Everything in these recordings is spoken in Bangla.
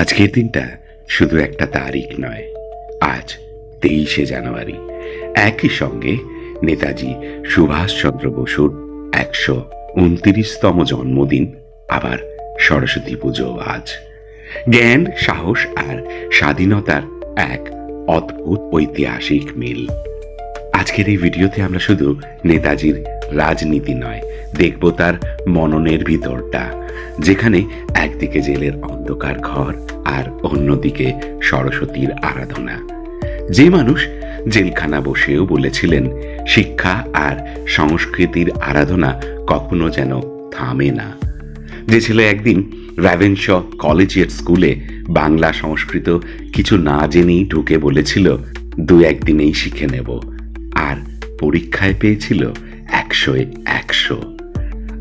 আজকের দিনটা শুধু একটা তারিখ নয়, আজ তেইশে জানুয়ারি। একই সঙ্গে নেতাজি সুভাষচন্দ্র বসুর একশো উনত্রিশতম জন্মদিন আবার সরস্বতী পুজো আজ। জ্ঞান, সাহস আর স্বাধীনতার এক অদ্ভুত ঐতিহাসিক মিল। আজকের এই ভিডিওতে আমরা শুধু নেতাজির রাজনীতি নয়, দেখব তার মননের ভিতরটা, যেখানে একদিকে জেলের অন্ধকার ঘর আর অন্যদিকে সরস্বতীর আরাধনা। যে মানুষ জেলখানা বসেও বলেছিলেন, শিক্ষা আর সংস্কৃতির আরাধনা কখনো যেন থামে না। যে ছেলে একদিন র্যাভেনশ কলেজিয়েট স্কুলে বাংলা সংস্কৃত কিছু না জেনেই ঢুকে বলেছিল দু একদিনেই শিখে নেব। আর পরীক্ষায় পেয়েছিল একশোয় একশো।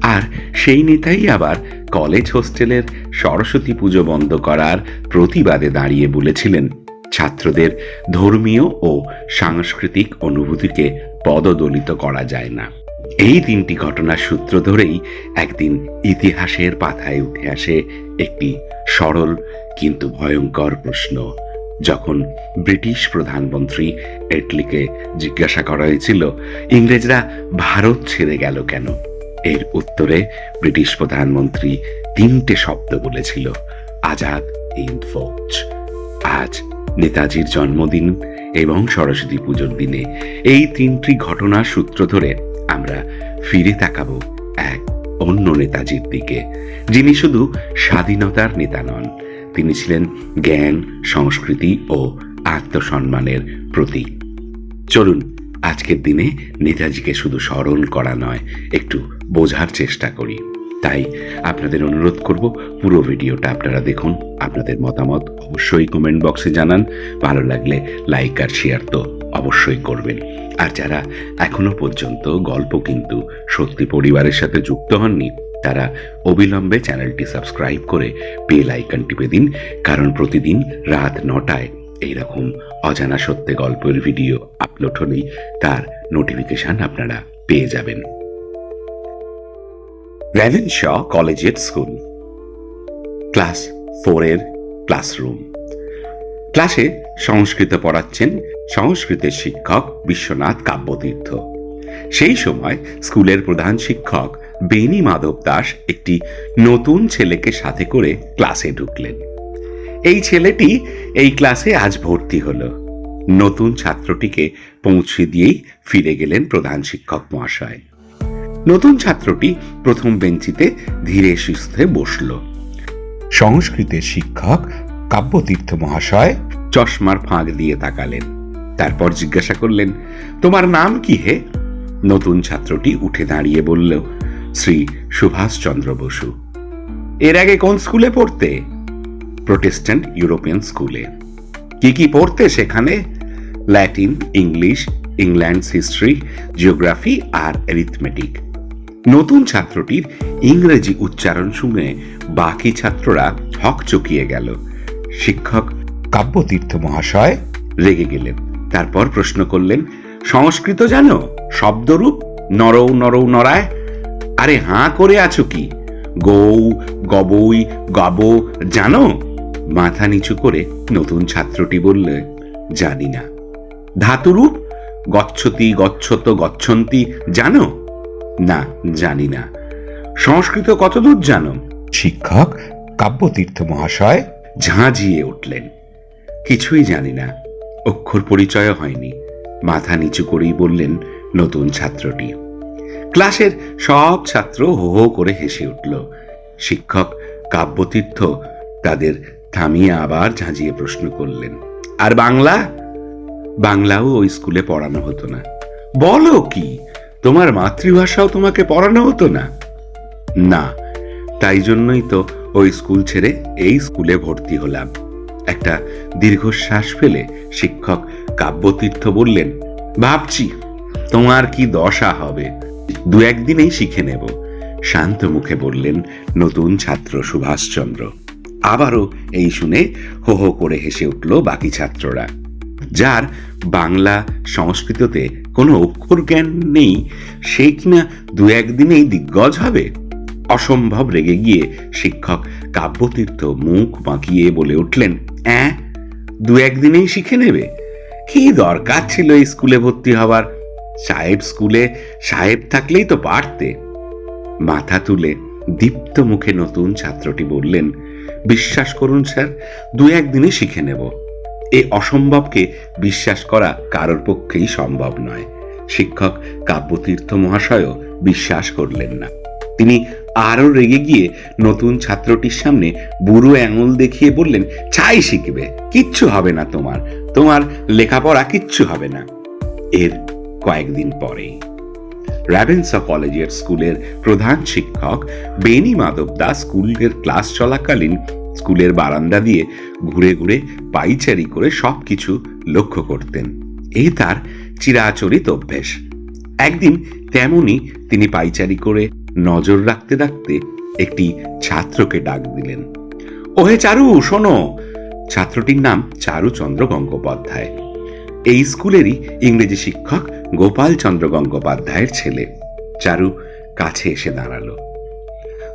আর সেই নেতাই আবার কলেজ হোস্টেলের সরস্বতী পুজো বন্ধ করার প্রতিবাদে দাঁড়িয়ে বলেছিলেন। ছাত্রদের ধর্মীয় ও সাংস্কৃতিক অনুভূতিকে পদদলিত করা যায় না। এই তিনটি ঘটনার সূত্র ধরেই একদিন ইতিহাসের পাথায় উঠে আসে একটি সরল কিন্তু ভয়ঙ্কর প্রশ্ন। যখন ব্রিটিশ প্রধানমন্ত্রী এটলিকে জিজ্ঞাসা করা হয়েছিল, ইংরেজরা ভারত ছেড়ে গেল কেন? এর উত্তরে ব্রিটিশ প্রধানমন্ত্রী তিনটে শব্দ বলেছিল, আজাদ ইন্দ ফৌজ। আজ নেতাজির জন্মদিন এবং সরস্বতী পুজোর দিনে এই তিনটি ঘটনার সূত্র ধরে আমরা ফিরে তাকাবো এক অন্য নেতাজির দিকে, যিনি শুধু স্বাধীনতার নেতা নন তিনি ছিলেন জ্ঞান, সংস্কৃতি ও আত্মসম্মানের প্রতীক। চলুন, আজকের দিনে নেতাজিকে শুধু স্মরণ করা নয়, একটু বোঝার চেষ্টা করি। তাই আপনাদের অনুরোধ করব, পুরো ভিডিওটা আপনারা দেখুন, আপনাদের মতামত অবশ্যই কমেন্ট বক্সে জানান, ভালো লাগলে লাইক আর শেয়ার তো অবশ্যই করবেন। আর যারা এখনও পর্যন্ত গল্প কিন্তু সত্যি পরিবারের সাথে যুক্ত হননি তারা অবিলম্বে চ্যানেলটি সাবস্ক্রাইব করে বেল আইকন টিপে দিন, কারণ প্রতিদিন রাত নটায় এইরকম অজানা সত্যে গল্পের ভিডিও আপলোড হলেই তার নোটিফিকেশন আপনারা পেয়ে যাবেন। Ravenshaw collegiate school. ক্লাস ফোরের ক্লাসরুম। ক্লাসে সংস্কৃত পড়াচ্ছেন সংস্কৃতের শিক্ষক বিশ্বনাথ কাব্যতীর্থ। সেই সময় স্কুলের প্রধান শিক্ষক বেনি মাধব দাস একটি নতুন ছেলেকে সাথে করে ক্লাসে ঢুকলেন। এই ছেলেটি এই ক্লাসে আজ ভর্তি হলো। নতুন ছাত্রটিকে পৌঁছে দিয়েই ফিরে গেলেন প্রধান শিক্ষক মহাশয়। নতুন ছাত্রটি প্রথম বেঞ্চিতে ধীরে সুস্থে বসল। সংস্কৃতের শিক্ষক, কাব্যতীর্থ মহাশয় চশমার ফাঁক দিয়ে তাকালেন। তারপর জিজ্ঞাসা করলেন, তোমার নাম কি হে? নতুন ছাত্রটি উঠে দাঁড়িয়ে বলল শ্রী সুভাষচন্দ্র বসু। এর আগে কোন স্কুলে পড়তে? প্রোটেস্ট্যান্ট ইউরোপিয়ান স্কুলে। কি কি পড়তে সেখানে? Latin English England's history geography আর অ্যারিথমেটিক নতুন ছাত্রটির ইংরেজি উচ্চারণ শুনে বাকি ছাত্ররা হক চকিয়ে গেল। শিক্ষক কাব্যতীর্থ মহাশয় রেগে গেলেন। তারপর প্রশ্ন করলেন, সংস্কৃত জানো? শব্দরূপ নরৌ নরৌ নরায় আরে হাঁ করে আছো কি? গৌ গবই গব জানো? মাথা নিচু করে নতুন ছাত্রটি বললে জানি না। ধাতুরূপ? গচ্ছতি গচ্ছত গচ্ছন্তি জানো? না জানি না। সংস্কৃত কতদূর জানো? শিক্ষক কাব্যতীর্থ মহাশয়। ঝাঁঝিয়ে উঠলেন। কিছুই জানি না। অক্ষর পরিচয় হয়নি। মাথা নিচু করেই বললেন নতুন ছাত্রটি। ক্লাসের সব ছাত্র হো হো করে হেসে উঠল। শিক্ষক, কাব্যতীর্থ তাদের থামিয়ে আবার ঝাঁঝিয়ে প্রশ্ন করলেন, আর বাংলা? বাংলাও ওই স্কুলে পড়ানো হতো না। বলো কি? তোমার মাতৃভাষাও তোমাকে পড়ানো হতো না? না, তাই জন্যই তো ওই স্কুল ছেড়ে এই স্কুলে ভর্তি হলাম। একটা দীর্ঘশ্বাস ফেলে শিক্ষক, কাব্যতীর্থ বললেন, ভাবছি তোমার কি দশা হবে? দু একদিনেই শিখে নেব। শান্ত মুখে বললেন, নতুন ছাত্র সুভাষচন্দ্র। আবারও এই শুনে হো হো করে হেসে উঠল বাকি ছাত্ররা, যার বাংলা সংস্কৃততে কোনো অক্ষর জ্ঞান নেই। সে কিনা দু একদিনেই দিগ্গজ হবে? অসম্ভব রেগে গিয়ে শিক্ষক কাব্যতীর্থ মুখ বাঁকিয়ে বলে উঠলেন, অ্যাঁ, দু একদিনেই শিখে নেবে? কি দরকার ছিল স্কুলে ভর্তি হবার? সাহেব স্কুলে, সাহেব থাকলেই তো পারতে মাথা তুলে দীপ্ত মুখে নতুন ছাত্রটি বললেন, বিশ্বাস করুন স্যার, দু একদিনে শিখে নেব। এ অসম্ভবকে বিশ্বাস করা কারোর পক্ষেই সম্ভব নয়। শিক্ষক কাব্যতীর্থ মহাশয়ও বিশ্বাস করলেন না। তিনি আরও রেগে গিয়ে নতুন ছাত্রটির সামনে বুড়ো আঙুল দেখিয়ে বললেন, ছাই শিখবে, কিচ্ছু হবে না তোমার। তোমার লেখাপড়া কিচ্ছু হবে না। এর কয়েকদিন পরেই র্যাভেন্সা কলেজের স্কুলের প্রধান শিক্ষক বেনি মাধব দাস স্কুলের ক্লাস চলাকালীন স্কুলের বারান্দা দিয়ে ঘুরে ঘুরে পাইচারি করে সবকিছু লক্ষ্য করতেন। এই তার চিরাচরিত অভ্যেস। একদিন তেমনি তিনি পাইচারি করে নজর রাখতে রাখতে একটি ছাত্রকে ডাক দিলেন। ওহে চারু, শোনো। ছাত্রটির নাম চারুচন্দ্র গঙ্গোপাধ্যায়। এই স্কুলেরই ইংরেজি শিক্ষক গোপাল চন্দ্র গঙ্গোপাধ্যায়ের ছেলে। চারু কাছে এসে দাঁড়াল।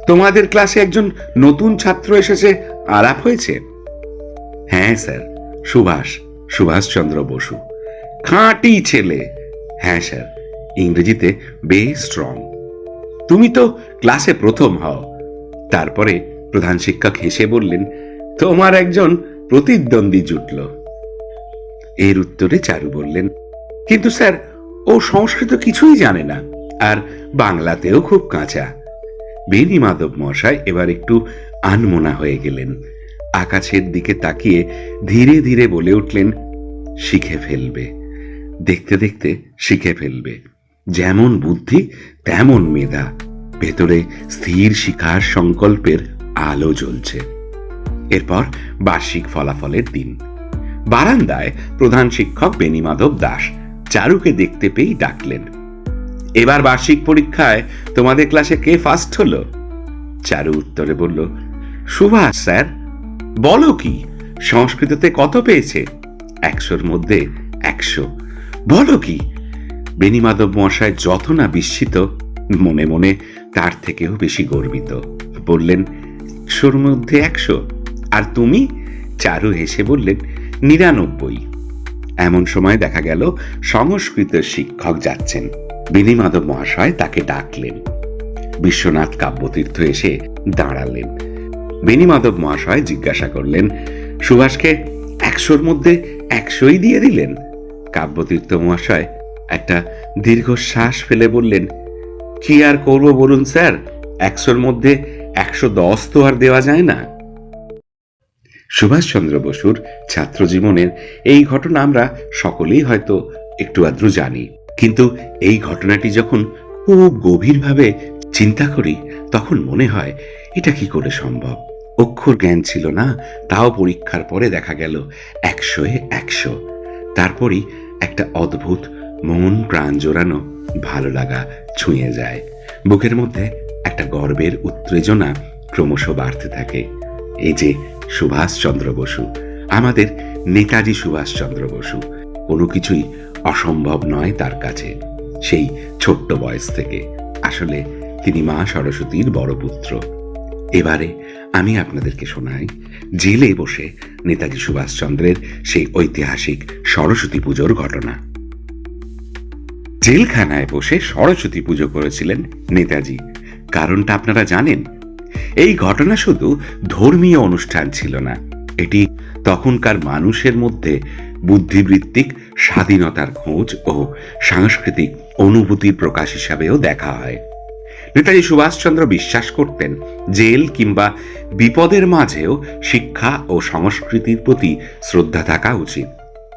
তোমাদের ক্লাসে একজন নতুন ছাত্র এসেছে, আলাপ হয়েছে? হ্যাঁ স্যার, সুভাষ সুভাষচন্দ্র বসু। খাঁটি ছেলে। হ্যাঁ স্যার, ইংরেজিতে বেশ স্ট্রং তুমি তো ক্লাসে প্রথম হও। তারপরে প্রধান শিক্ষক হেসে বললেন, তোমার একজন প্রতিদ্বন্দ্বী জুটল। এর উত্তরে চারু বললেন, কিন্তু স্যার, ও সংস্কৃত কিছুই জানে না, আর বাংলাতেও খুব কাঁচা। বেনি মাধব মশাই এবার একটু আনমনা হয়ে গেলেন। আকাশের দিকে তাকিয়ে ধীরে ধীরে বলে উঠলেন, শিখে ফেলবে। দেখতে দেখতে শিখে ফেলবে। যেমন বুদ্ধি, তেমন মেধা। ভেতরে স্থির শিখার সংকল্পের আলো জ্বলছে। এরপর বার্ষিক ফলাফলের দিন। বারান্দায় প্রধান শিক্ষক বেনিমাধব দাস চারুকে দেখতে পেয়েই ডাকলেন। এবার বার্ষিক পরীক্ষায় তোমাদের ক্লাসে কে ফার্স্ট হলো? চারু উত্তরে বলল, সুভাষ স্যার। বলো কি, সংস্কৃততে কত পেয়েছে? একশোর মধ্যে একশো। বলো কি বেনিমাধব মশাই যত না বিস্মিত, মনে মনে তার থেকেও বেশি গর্বিত। বললেন, একশোর মধ্যে একশো। আর তুমি? চারু হেসে বললেন নিরানব্বই। এমন সময় দেখা গেল, সংস্কৃত শিক্ষক যাচ্ছেন। বিনিমাধব মহাশয় তাকে ডাকলেন। বিশ্বনাথ কাব্যতীর্থ এসে দাঁড়ালেন। বেনিমাধব মহাশয় জিজ্ঞাসা করলেন, সুভাষকে একশোর মধ্যে একশোই দিয়ে দিলেন? কাব্যতীর্থ মহাশয় একটা দীর্ঘশ্বাস ফেলে বললেন, কি আর করব বলুন স্যার? একশোর মধ্যে একশো দশ তো আর দেওয়া যায় না। সুভাষচন্দ্র বসুর ছাত্র জীবনের এই ঘটনা আমরা সকলেই হয়তো একটু আদ্রু জানি। কিন্তু এই ঘটনাটি যখন খুব গভীরভাবে চিন্তা করি, তখন মনে হয়, এটা কি করে সম্ভব? অক্ষর জ্ঞান ছিল না, তাও পরীক্ষার পরে দেখা গেল একশোয় একশো। তারপরই একটা অদ্ভুত মন প্রাণ জোড়ানো ভালো লাগা ছুঁয়ে যায়। বুকের মধ্যে একটা গর্বের উত্তেজনা ক্রমশ বাড়তে থাকে। এই যে সুভাষচন্দ্র বসু। আমাদের নেতাজি সুভাষচন্দ্র বসু। কোনো কিছুই অসম্ভব নয় তার কাছে, সেই ছোট্ট বয়স থেকে। আসলে তিনি মা সরস্বতীর বড় পুত্র। এবারে আমি আপনাদেরকে শোনাই, জেলে বসে নেতাজি সুভাষচন্দ্রের সেই ঐতিহাসিক সরস্বতী পুজোর ঘটনা। জেলখানায় বসে সরস্বতী পুজো করেছিলেন নেতাজি। কারণটা আপনারা জানেন? এই ঘটনা শুধু ধর্মীয় অনুষ্ঠান ছিল না, এটি তখনকার মানুষের মধ্যে বুদ্ধিবৃত্তিক, স্বাধীনতার খোঁজ ও সাংস্কৃতিক অনুভূতির প্রকাশ হিসাবেও দেখা হয়। নেতাজি সুভাষচন্দ্র বিশ্বাস করতেন, জেল কিংবা বিপদের মাঝেও শিক্ষা ও সংস্কৃতির প্রতি শ্রদ্ধা থাকা উচিত।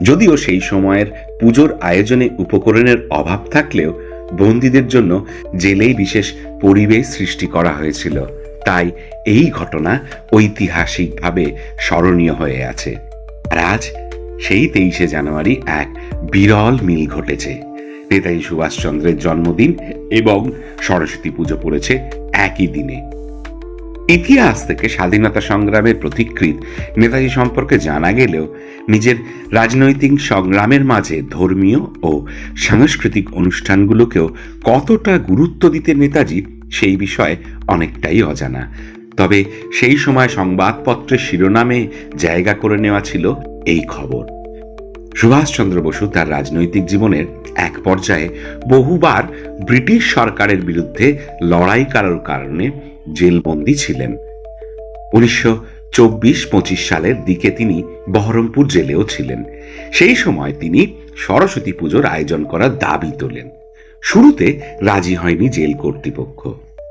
যদিও সেই সময়ের পুজোর আয়োজনে উপকরণের অভাব থাকলেও বন্দীদের জন্য জেলেই বিশেষ পরিবেশ সৃষ্টি করা হয়েছিল। তাই এই ঘটনা ঐতিহাসিকভাবে স্মরণীয় হয়ে আছে। আর আজ সেই তেইশে জানুয়ারি এক বিরল মিল ঘটেছে। নেতাজি সুভাষচন্দ্রের জন্মদিন এবং সরস্বতী পুজো পড়েছে একই দিনে। ইতিহাস থেকে স্বাধীনতা সংগ্রামের প্রতিকৃত নেতাজি সম্পর্কে জানা গেলেও নিজের রাজনৈতিক সংগ্রামের মাঝে ধর্মীয় ও সাংস্কৃতিক অনুষ্ঠানগুলোকেও কতটা গুরুত্ব দিতে নেতাজি সেই বিষয়ে অনেকটাই অজানা। তবে সেই সময় সংবাদপত্রের শিরোনামে জায়গা করে নেওয়া ছিল এই খবর। সুভাষচন্দ্র বসু তার রাজনৈতিক জীবনের এক পর্যায়ে বহুবার ব্রিটিশ সরকারের বিরুদ্ধে লড়াই করার কারণে জেলবন্দি ছিলেন। উনিশশো চব্বিশ পঁচিশ সালের দিকে তিনি বহরমপুর জেলেও ছিলেন। সেই সময় তিনি সরস্বতী পুজোর আয়োজন করার দাবি তোলেন। শুরুতে রাজি হয়নি জেল কর্তৃপক্ষ।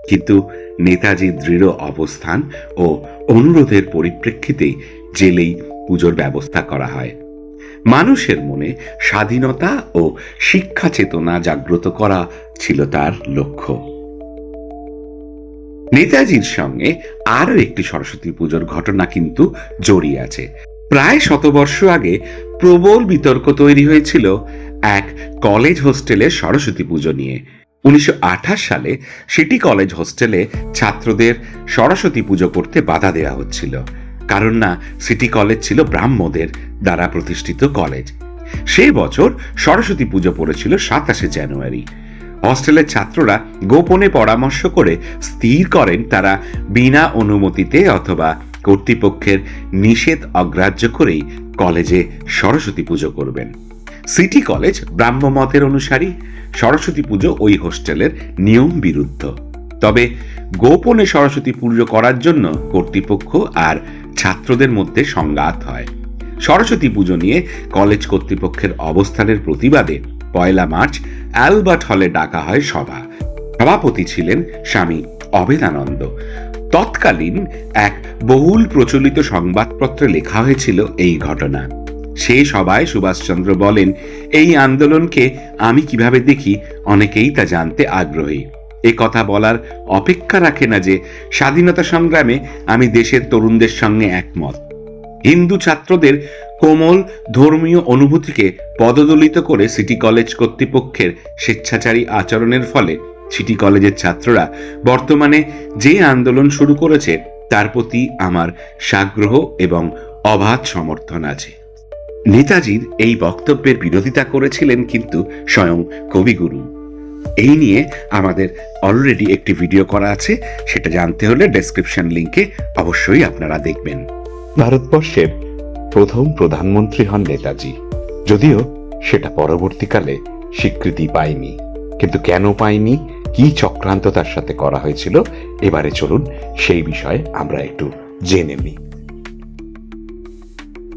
কিন্তু নেতাজির দৃঢ় অবস্থান ও অনুরোধের পরিপ্রেক্ষিতেই জেলেই পুজোর ব্যবস্থা করা হয়। মানুষের মনে স্বাধীনতা ও শিক্ষা চেতনা জাগ্রত করা ছিল তার লক্ষ্য। নেতাজির সঙ্গে আরও একটি সরস্বতী পুজোর ঘটনা কিন্তু জড়িয়ে আছে। প্রায় শতবর্ষ আগে প্রবল বিতর্ক তৈরি হয়েছিল এক কলেজ হোস্টেলে সরস্বতী পুজো নিয়ে। উনিশশো আঠাশ সালে সিটি কলেজ হোস্টেলে ছাত্রদের সরস্বতী পুজো করতে বাধা দেওয়া হচ্ছিল। কারণ না, সিটি কলেজ ছিল ব্রাহ্মদের দ্বারা প্রতিষ্ঠিত কলেজ। সেই বছর সরস্বতী পুজো পড়েছিল সাতাশে জানুয়ারি। হস্টেলের ছাত্ররা গোপনে পরামর্শ করে স্থির করেন তারা বিনা অনুমতিতে অথবা কর্তৃপক্ষের নিষেধ অগ্রাহ্য করেই কলেজে সরস্বতী পুজো করবেন। সিটি কলেজ ব্রাহ্মমতের অনুসারী সরস্বতী পুজো ওই হোস্টেলের নিয়ম বিরুদ্ধ। তবে গোপনে সরস্বতী পুজো করার জন্য কর্তৃপক্ষ আর ছাত্রদের মধ্যে সংঘাত হয়। সরস্বতী পুজো নিয়ে কলেজ কর্তৃপক্ষের অবস্থানের প্রতিবাদে পয়লা মার্চ অ্যালবার্ট হলে ডাকা হয় সভা। সভাপতি ছিলেন স্বামী অবেদানন্দ। তৎকালীন এক বহুল প্রচলিত সংবাদপত্রে লেখা হয়েছিল এই ঘটনা। সে সভায় সুভাষচন্দ্র বলেন, এই আন্দোলনকে আমি কীভাবে দেখি? অনেকেই তা জানতে আগ্রহী। এ কথা বলার অপেক্ষা রাখে না যে স্বাধীনতা সংগ্রামে আমি দেশের তরুণদের সঙ্গে একমত। হিন্দু ছাত্রদের কোমল ধর্মীয় অনুভূতিকে পদদলিত করে সিটি কলেজ কর্তৃপক্ষের স্বেচ্ছাচারী আচরণের ফলে সিটি কলেজের ছাত্ররা বর্তমানে যে আন্দোলন শুরু করেছে, তার প্রতি আমার সাগ্রহ এবং অবাধ সমর্থন আছে। নেতাজির এই বক্তব্যের বিরোধিতা করেছিলেন কিন্তু স্বয়ং কবিগুরু। এই নিয়ে আমাদের অলরেডি একটি ভিডিও করা আছে, সেটা জানতে হলে ডেসক্রিপশন লিংকে অবশ্যই আপনারা দেখবেন। ভারতবর্ষের প্রথম প্রধানমন্ত্রী হন নেতাজি। যদিও সেটা পরবর্তীকালে স্বীকৃতি পায়নি। কিন্তু কেন পায়নি? কি চক্রান্ত তার সাথে করা হয়েছিল? এবারে চলুন সেই বিষয়ে আমরা একটু জেনে নিই।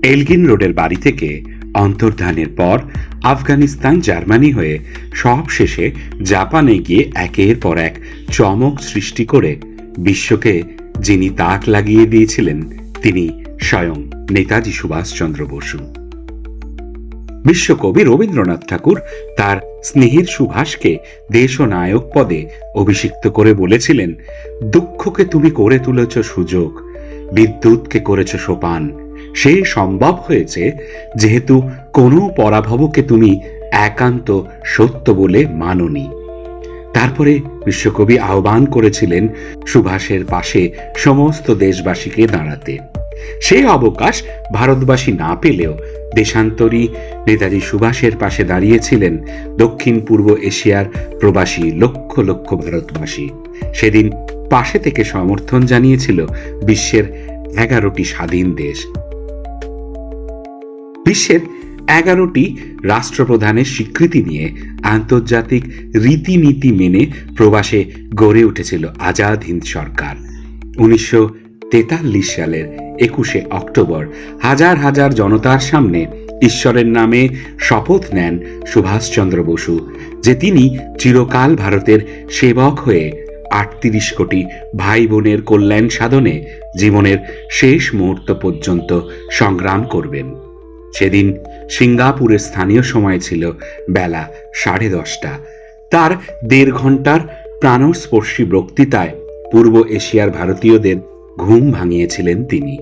এলগিন রোডের বাড়ি থেকে অন্তর্ধানের পর আফগানিস্তান জার্মানি হয়ে সব শেষে জাপানে গিয়ে একের পর এক চমক সৃষ্টি করে বিশ্বকে যিনি তাক লাগিয়ে দিয়েছিলেন, তিনি স্বয়ং নেতাজি সুভাষচন্দ্র বসু। বিশ্বকবি রবীন্দ্রনাথ ঠাকুর তার স্নেহের সুভাষকে দেশ ও নায়ক পদে অভিষিক্ত করে বলেছিলেন, দুঃখকে তুমি করে তুলেছ সুযোগ, বিদ্যুৎকে করেছ সোপান সে সম্ভব হয়েছে যেহেতু কোনো পরাভবকে তুমি একান্ত সত্য বলে মাননি। তারপরে বিশ্বকবি আহ্বান করেছিলেন সুভাষের পাশে সমস্ত দেশবাসীকে দাঁড়াতে। সেই অবকাশ ভারতবাসী না পেলেও দেশান্তরী নেতাজি সুভাষের পাশে দাঁড়িয়েছিলেন দক্ষিণ পূর্ব এশিয়ার প্রবাসী লক্ষ লক্ষ ভারতবাসী। সেদিন পাশে থেকে সমর্থন জানিয়েছিল বিশ্বের এগারোটি স্বাধীন দেশ। বিশ্বের এগারোটি রাষ্ট্রপ্রধানের স্বীকৃতি নিয়ে আন্তর্জাতিক রীতিনীতি মেনে প্রবাসে গড়ে উঠেছিল আজাদ হিন্দ সরকার। উনিশশো তেতাল্লিশ সালের একুশে অক্টোবর হাজার হাজার জনতার সামনে ঈশ্বরের নামে শপথ নেন সুভাষচন্দ্র বসু, যে তিনি চিরকাল ভারতের সেবক হয়ে আটত্রিশ কোটি ভাই বোনের কল্যাণ সাধনে জীবনের শেষ মুহূর্ত পর্যন্ত সংগ্রাম করবেন। সেদিন সিঙ্গাপুরের স্থানীয় সময় ছিল বেলা সাড়ে দশটা। তার দেড় ঘণ্টার প্রাণস্পর্শী বক্তৃতায় পূর্ব এশিয়ার ভারতীয়দের ঘুম ভাঙিয়েছিলেন তিনি।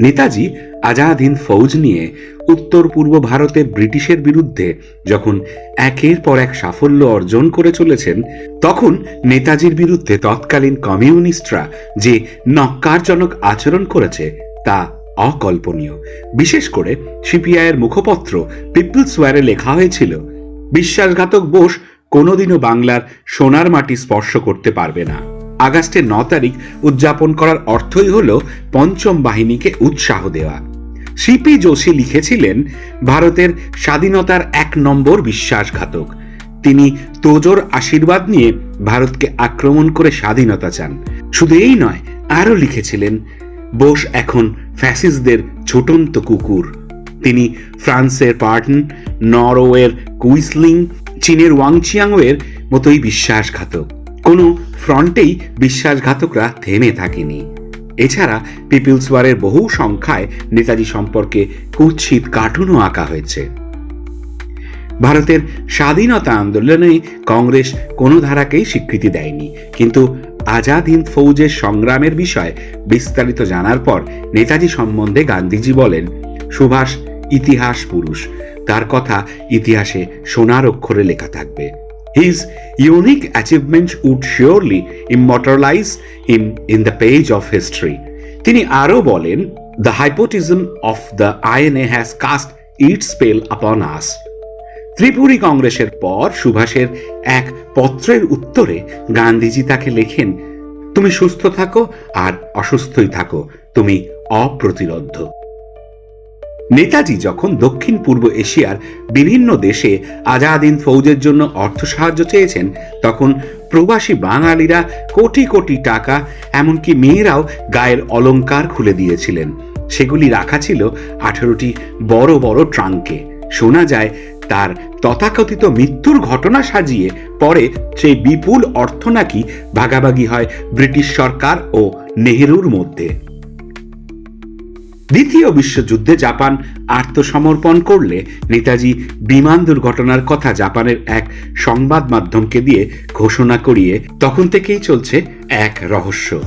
নেতাজি আজাদ হিন্দ ফৌজ নিয়ে উত্তর পূর্ব ভারতে ব্রিটিশের বিরুদ্ধে যখন একের পর এক সাফল্য অর্জন করে চলেছেন, তখন নেতাজির বিরুদ্ধে তৎকালীন কমিউনিস্টরা যে নক্কারজনক আচরণ করেছে, তা অকল্পনীয়। বিশেষ করে সিপিআইয়ের মুখপত্র পিপলস ওয়ারে লেখা হয়েছিল, বিশ্বাসঘাতক বোস কোনোদিনও বাংলার সোনার মাটি স্পর্শ করতে পারবে না। আগস্টের ন তারিখ উদযাপন করার অর্থই হল পঞ্চম বাহিনীকে উৎসাহ দেওয়া। সিপি যোশী লিখেছিলেন, ভারতের স্বাধীনতার এক নম্বর বিশ্বাসঘাতক। তিনি তোজোর আশীর্বাদ নিয়ে ভারতকে আক্রমণ করে স্বাধীনতা চান। শুধু এই নয়, আরও লিখেছিলেন, বোস এখন ফ্যাসিস্টদের ছোটন্ত কুকুর। তিনি ফ্রান্সের পার্টন, নরওয়ের কুইসলিং, চীনের ওয়াংচিয়াংয়ের মতোই বিশ্বাসঘাতক। কোনো ফ্রন্টেই বিশ্বাসঘাতকরা থেমে থাকেনি। এছাড়া পিপিলস ওয়ারের বহু সংখ্যায় নেতাজি সম্পর্কে কুৎসিত কার্টুনও আঁকা হয়েছে। ভারতের স্বাধীনতা আন্দোলনে কংগ্রেস কোনো ধারাকেই স্বীকৃতি দেয়নি। কিন্তু আজাদ হিন্দ ফৌজের সংগ্রামের বিষয় বিস্তারিত জানার পর নেতাজি সম্বন্ধে গান্ধীজি বলেন, সুভাষ, ইতিহাস পুরুষ। তার কথা ইতিহাসে সোনার অক্ষরে লেখা থাকবে। His unique achievements would surely immortalize him in the page of history. তিনি আরও বলেন the hypnotism of the INA has cast it spell upon us Tripuri কংগ্রেসের পর সুভাষের এক পত্রের উত্তরে গান্ধীজি তাকে লেখেন, তুমি সুস্থ থাকো আর অসুস্থই থাকো, তুমি অপ্রতিরোধ্য নেতাজি যখন দক্ষিণ পূর্ব এশিয়ার বিভিন্ন দেশে আজাদিন ফৌজের জন্য অর্থ সাহায্য চেয়েছেন, তখন প্রবাসী বাঙালিরা কোটি কোটি টাকা, এমনকি মেয়েরাও গায়ের অলংকার খুলে দিয়েছিলেন। সেগুলি রাখা ছিল আঠেরোটি বড় বড় ট্রাঙ্কে। শোনা যায় তার তথাকথিত মৃত্যুর ঘটনা সাজিয়ে পরে সেই বিপুল অর্থ নাকি ভাগাভাগি হয় ব্রিটিশ সরকার ও নেহেরুর মধ্যে। দ্বিতীয় বিশ্বযুদ্ধে জাপান আত্মসমর্পণ করলে নেতাজি বিমান দুর্ঘটনার কথা জাপানের এক সংবাদ মাধ্যমকে দিয়ে ঘোষণা করিয়ে তখন থেকেই চলছে এক রহস্য।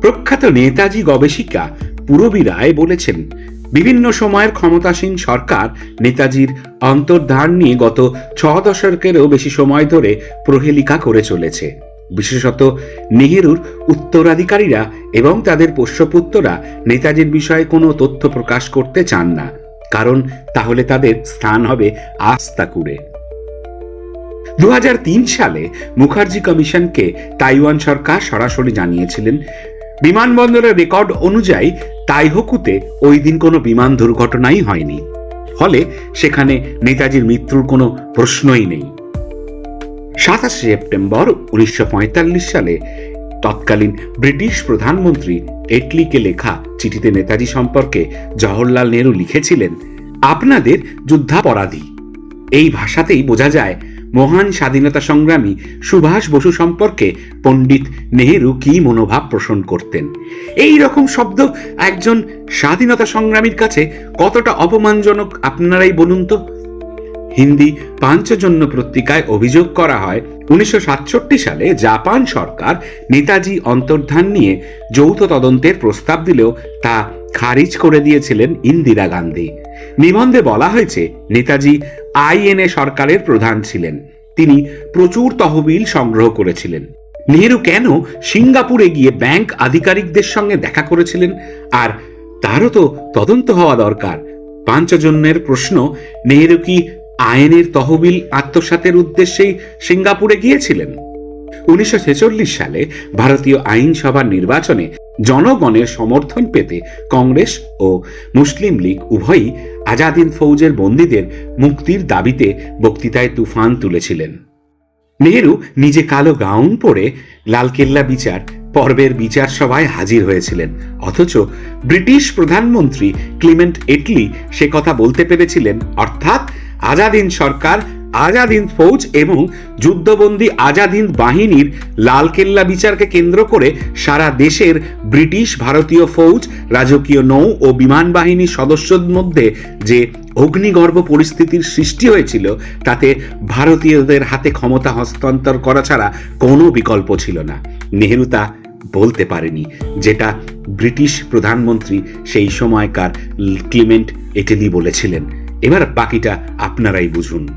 প্রখ্যাত নেতাজি গবেষিকা পূরবী রায় বলেছেন বিভিন্ন সময়ের ক্ষমতাসীন সরকার নেতাজির অন্তর্ধান নিয়ে গত ছ দশকেরও বেশি সময় ধরে প্রহেলিকা করে চলেছে। বিশেষত নেহেরুর উত্তরাধিকারীরা এবং তাদের পোষ্যপুত্ররা নেতাজির বিষয়ে কোনো তথ্য প্রকাশ করতে চান না, কারণ তাহলে তাদের স্থান হবে আস্তাকুড়ে। দু সালে মুখার্জি কমিশনকে তাইওয়ান সরকার সরাসরি জানিয়েছিলেন বিমানবন্দরের রেকর্ড অনুযায়ী তাইহকুতে ওই দিন কোনো বিমান দুর্ঘটনাই হয়নি। ফলে সেখানে নেতাজির মৃত্যুর কোনো প্রশ্নই নেই। সাতাশে সেপ্টেম্বর উনিশশো পঁয়তাল্লিশ সালে তৎকালীন ব্রিটিশ প্রধানমন্ত্রী এটলিকে লেখা চিঠিতে নেতাজি সম্পর্কে জওহরলাল নেহরু লিখেছিলেন, আপনাদের যুদ্ধাপরাধী। এই ভাষাতেই বোঝা যায় মহান স্বাধীনতা সংগ্রামী সুভাষ বসু সম্পর্কে পণ্ডিত নেহেরু কি মনোভাব পোষণ করতেন? এই রকম শব্দ একজন স্বাধীনতা সংগ্রামীর কাছে কতটা অপমানজনক আপনারাই বলুন তো? হিন্দি পাঞ্চজন্য পত্রিকায় অভিযোগ করা হয়, উনিশশো সাতষট্টি সালে জাপান সরকার নেতাজি অন্তর্ধান নিয়ে যৌথ তদন্তের প্রস্তাব দিলেও তা খারিজ করে দিয়েছিলেন ইন্দিরা গান্ধী। নিবন্ধে বলা হয়েছে, নেতাজি আইএনএ সরকারের প্রধান ছিলেন। তিনি প্রচুর তহবিল সংগ্রহ করেছিলেন। নেহেরু কেন সিঙ্গাপুরে গিয়ে ব্যাংক আধিকারিকদের সঙ্গে দেখা করেছিলেন? আর তারও তো তদন্ত হওয়া দরকার। পাঞ্চজন্যের প্রশ্ন, নেহেরু কি আইনের তহবিল আত্মসাতের উদ্দেশ্যেই সিঙ্গাপুরে গিয়েছিলেন? উনিশশো ছেচল্লিশ সালে ভারতীয় আইনসভার নির্বাচনে জনগণের সমর্থন পেতে কংগ্রেস ও মুসলিম লীগ উভয়ই আজাদিন ফৌজের বন্দীদের মুক্তির দাবিতে বক্তৃতায় তুফান তুলেছিলেন। নেহেরু নিজে কালো গাউন পরে লালকেল্লা বিচার, পর্বের বিচার সভায় হাজির হয়েছিলেন। অথচ ব্রিটিশ প্রধানমন্ত্রী ক্লিমেন্ট এটলি সে কথা বলতে পেরেছিলেন, অর্থাৎ আজাদিন সরকার আজাদিন ফৌজ এবং যুদ্ধবন্দী আজাদ হিন্দ বাহিনীর লালকেল্লা বিচারকে কেন্দ্র করে সারা দেশের ব্রিটিশ ভারতীয় ফৌজ, রাজকীয় নৌ ও বিমান বাহিনীর সদস্যদের মধ্যে যে অগ্নিগর্ভ পরিস্থিতির সৃষ্টি হয়েছিল, তাতে ভারতীয়দের হাতে ক্ষমতা হস্তান্তর করা ছাড়া কোনো বিকল্প ছিল না। নেহেরু তা বলতে পারেনি, যেটা ব্রিটিশ প্রধানমন্ত্রী সেই সময়কার ক্লিমেন্ট এটেলি বলেছিলেন। এবার বাকিটা আপনারাই বুঝুন।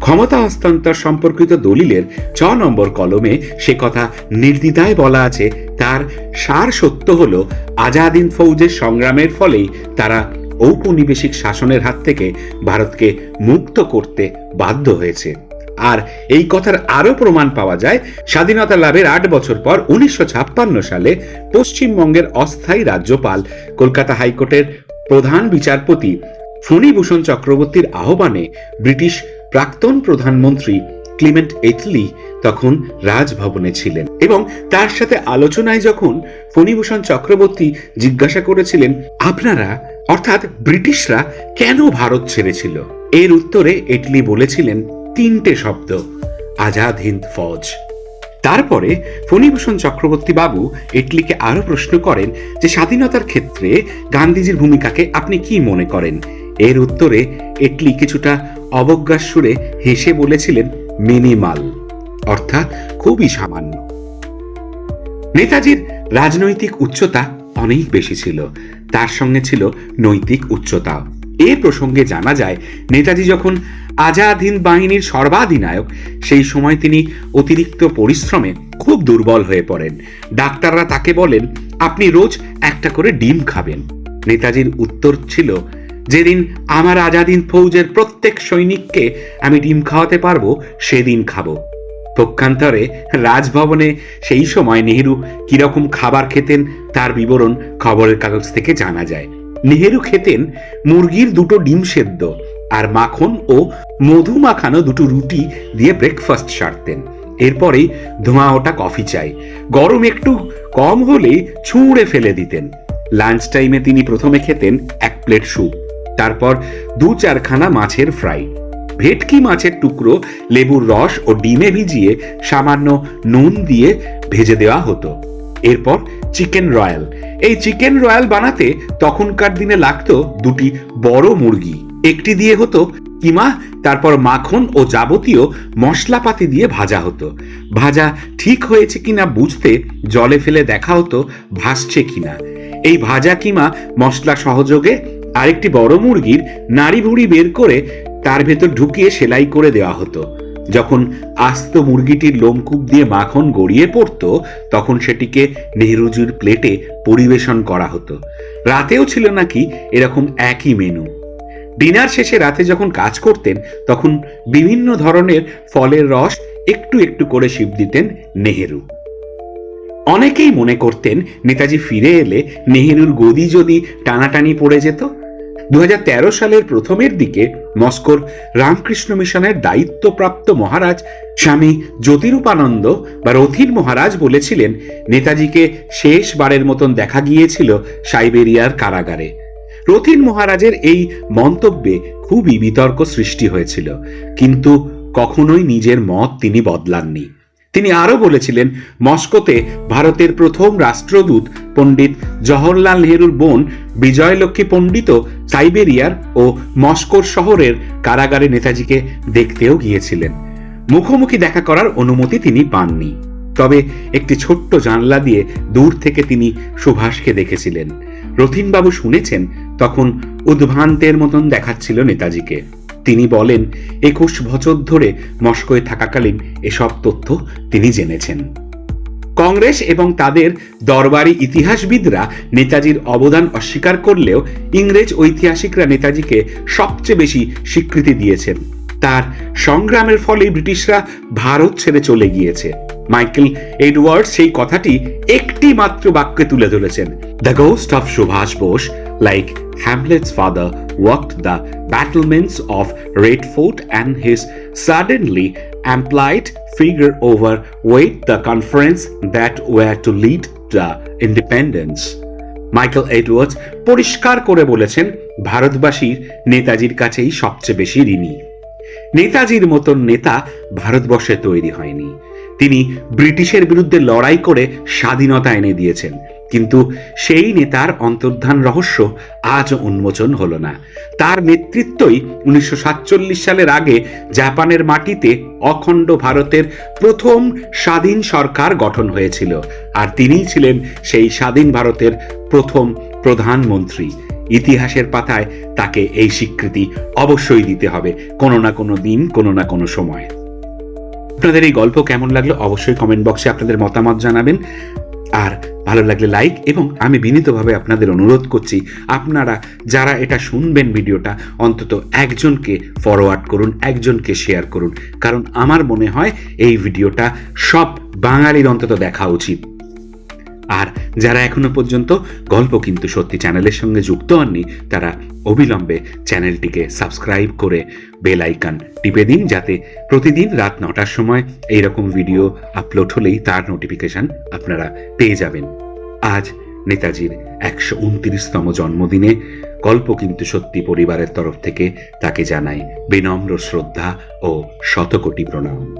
ক্ষমতা হস্তান্তর সম্পর্কিত দলিলের ছ নম্বর কলমে সে কথা নির্দ্বিধায় বলা আছে। তার সার সত্য হল আজাদিন ফৌজের সংগ্রামের ফলেই তারা ঔপনিবেশিক শাসনের হাত থেকে ভারতকে মুক্ত করতে বাধ্য হয়েছে। আর এই কথার আরও প্রমাণ পাওয়া যায়, স্বাধীনতা লাভের আট বছর পর উনিশশো ছাপ্পান্ন সালে পশ্চিমবঙ্গের অস্থায়ী রাজ্যপাল, কলকাতা হাইকোর্টের প্রধান বিচারপতি ফণীভূষণ চক্রবর্তীর আহ্বানে ব্রিটিশ প্রাক্তন প্রধানমন্ত্রী ক্লিমেন্ট এটলি তখন রাজভবনে ছিলেন এবং তার সাথে আলোচনায় যখন ফণীভূষণ চক্রবর্তী জিজ্ঞাসা করেছিলেন, আপনারা, অর্থাৎ ব্রিটিশরা, কেন ভারত ছেড়েছিল? এর উত্তরে এটলি বলেছিলেন, তিনটে শব্দ, আজাদ হিন্দ ফৌজ। তারপরে ফণীভূষণ চক্রবর্তী বাবু এটলিকে আরও প্রশ্ন করেন যে, স্বাধীনতার ক্ষেত্রে গান্ধীজির ভূমিকাকে আপনি কি মনে করেন? এর উত্তরে এটলি কিছুটা অবজ্ঞার সুরে হেসে বলেছিলেন মিনিমাল, অর্থাৎ খুবই সামান্য। নেতাজির রাজনৈতিক উচ্চতা অনেক বেশি ছিল, তার সঙ্গে ছিল নৈতিক উচ্চতা। এ প্রসঙ্গে জানা যায়, নেতাজি যখন আজাদ হিন্দ বাহিনীর সর্বাধিনায়ক, সেই সময় তিনি অতিরিক্ত পরিশ্রমে খুব দুর্বল হয়ে পড়েন। ডাক্তাররা তাকে বলেন, আপনি রোজ একটা করে ডিম খাবেন। নেতাজির উত্তর ছিল যেদিন আমার আজাদিন ফৌজের প্রত্যেক সৈনিককে আমি ডিম খাওয়াতে পারব, সেদিন খাব। পক্ষান্তরে রাজভবনে সেই সময় নেহেরু কীরকম খাবার খেতেন তার বিবরণ খবরের কাগজ থেকে জানা যায়। নেহেরু খেতেন মুরগির দুটো ডিম সেদ্ধ আর মাখন ও মধু মাখানো দুটো রুটি দিয়ে ব্রেকফাস্ট সারতেন। এরপরেই ধোঁয়া ওটা কফি চাই। গরম একটু কম হলে ছুঁড়ে ফেলে দিতেন। লাঞ্চ টাইমে তিনি প্রথমে খেতেন এক প্লেট স্যুপ তারপর দু চারখানা মাছের ফ্রাই। ভেটকি মাছের টুকরো, লেবুর রস ও ডিমে ভিজিয়ে সামান্য নুন দিয়ে ভেজে দেওয়া হতো। এরপর চিকেন রয়্যাল এই চিকেন রয়্যাল বানাতে তখনকার দিনে লাগতো দুটি বড় মুরগি। একটি দিয়ে হতো কিমা, তারপর মাখন ও যাবতীয় মশলাপাতি দিয়ে ভাজা হতো। ভাজা ঠিক হয়েছে কিনা বুঝতে জলে ফেলে দেখা হতো ভাসছে কিনা। এই ভাজা কিমা মশলা সহযোগে আরেকটি বড় মুরগির নাড়ি ভুড়ি বের করে তার ভেতর ঢুকিয়ে সেলাই করে দেওয়া হতো। যখন আস্ত মুরগিটির লোমকূপ দিয়ে মাখন গড়িয়ে পড়তো, তখন সেটিকে নেহরুজির প্লেটে পরিবেশন করা হতো। রাতেও ছিল নাকি এরকম একই মেনু। ডিনার শেষে রাতে যখন কাজ করতেন, তখন বিভিন্ন ধরনের ফলের রস একটু একটু করে শিব দিতেন নেহেরু। অনেকেই মনে করতেন, নেতাজি ফিরে এলে নেহেরুর গদি যদি টানাটানি পড়ে যেত দু হাজার তেরো সালের প্রথমের দিকে মস্কোর রামকৃষ্ণ মিশনের দায়িত্বপ্রাপ্ত মহারাজ স্বামী জ্যোতিরূপানন্দ বা রথির মহারাজ বলেছিলেন, নেতাজিকে শেষবারের মতন দেখা গিয়েছিল সাইবেরিয়ার কারাগারে। রথিন মহারাজের এই মন্তব্যে খুবই বিতর্ক সৃষ্টি হয়েছিল, কিন্তু কখনোই নিজের মত তিনি বদলাননি। তিনি আরও বলেছিলেন, মস্কোতে ভারতের প্রথম রাষ্ট্রদূত পণ্ডিত জওহরলাল নেহরুর বোন বিজয়লক্ষ্মী পণ্ডিত সাইবেরিয়ার ও মস্কোর শহরের কারাগারে নেতাজিকে দেখতেও গিয়েছিলেন। মুখোমুখি দেখা করার অনুমতি তিনি পাননি। তবে একটি ছোট্ট জানলা দিয়ে দূর থেকে তিনি সুভাষকে দেখেছিলেন। রথিনবাবু শুনেছেন, তখন উদ্ভ্রান্তের মতন দেখাচ্ছিল নেতাজিকে। তিনি বলেন, একুশ বছর ধরে মস্কোয় থাকাকালীন এসব তথ্য তিনি জেনেছেন। কংগ্রেস এবং তাদের দরবারি ইতিহাসবিদরা নেতাজির অবদান অস্বীকার করলেও ইংরেজ ঐতিহাসিকরা নেতাজিকে সবচেয়ে বেশি স্বীকৃতি দিয়েছেন। তার সংগ্রামের ফলে ব্রিটিশরা ভারত ছেড়ে চলে গিয়েছে। মাইকেল এডওয়ার্ড সেই কথাটি একটি মাত্র বাক্যে তুলে ধরেছেন। The ghost of Subhas Bose like Hamlet's father walked the battlements of Red Fort and his suddenly amplified figure overweight the conference that were to lead the independence. Michael Edwards পরিষ্কার করে বলেছেন, ভারতবাসীর নেতাজির কাছেই সবচেয়ে বেশি ঋণী। নেতাজির মতন নেতা ভারতবর্ষে তৈরি হয়নি। তিনি ব্রিটিশের বিরুদ্ধে লড়াই করে স্বাধীনতা এনে দিয়েছেন। কিন্তু সেই নেতার অন্তর্ধান রহস্য আজ উন্মোচন হলো না। তার নেতৃত্বই উনিশশো সাতচল্লিশ সালের আগে জাপানের মাটিতে অখণ্ড ভারতের প্রথম স্বাধীন সরকার গঠন হয়েছিল আর তিনিই ছিলেন সেই স্বাধীন ভারতের প্রথম প্রধানমন্ত্রী। ইতিহাসের পাতায় তাকে এই স্বীকৃতি অবশ্যই দিতে হবে কোনো না কোনো দিন, কোনো না কোনো সময়। আপনাদের এই গল্প কেমন লাগল অবশ্যই কমেন্ট বক্সে আপনাদের মতামত জানাবেন। আর ভালো লাগলে লাইক এবং আমি বিনীতভাবে আপনাদের অনুরোধ করছি, আপনারা যারা এটা শুনবেন ভিডিওটা, অন্তত একজনকে ফরওয়ার্ড করুন, একজনকে শেয়ার করুন। কারণ আমার মনে হয় এই ভিডিওটা সব বাঙালির অন্তত দেখা উচিত। আর যারা এখনও পর্যন্ত গল্প কিন্তু সত্যি চ্যানেলের সঙ্গে যুক্ত হননি, তারা অবিলম্বে চ্যানেলটিকে সাবস্ক্রাইব করে বেল আইকন টিপে দিন যাতে প্রতিদিন রাত নটার সময় এইরকম ভিডিও আপলোড হলেই তার নোটিফিকেশন আপনারা পেয়ে যাবেন। আজ নেতাজির একশো উনত্রিশতম জন্মদিনে গল্প কিন্তু সত্যি পরিবারের তরফ থেকে তাকে জানাই বিনম্র শ্রদ্ধা ও শতকোটি প্রণাম।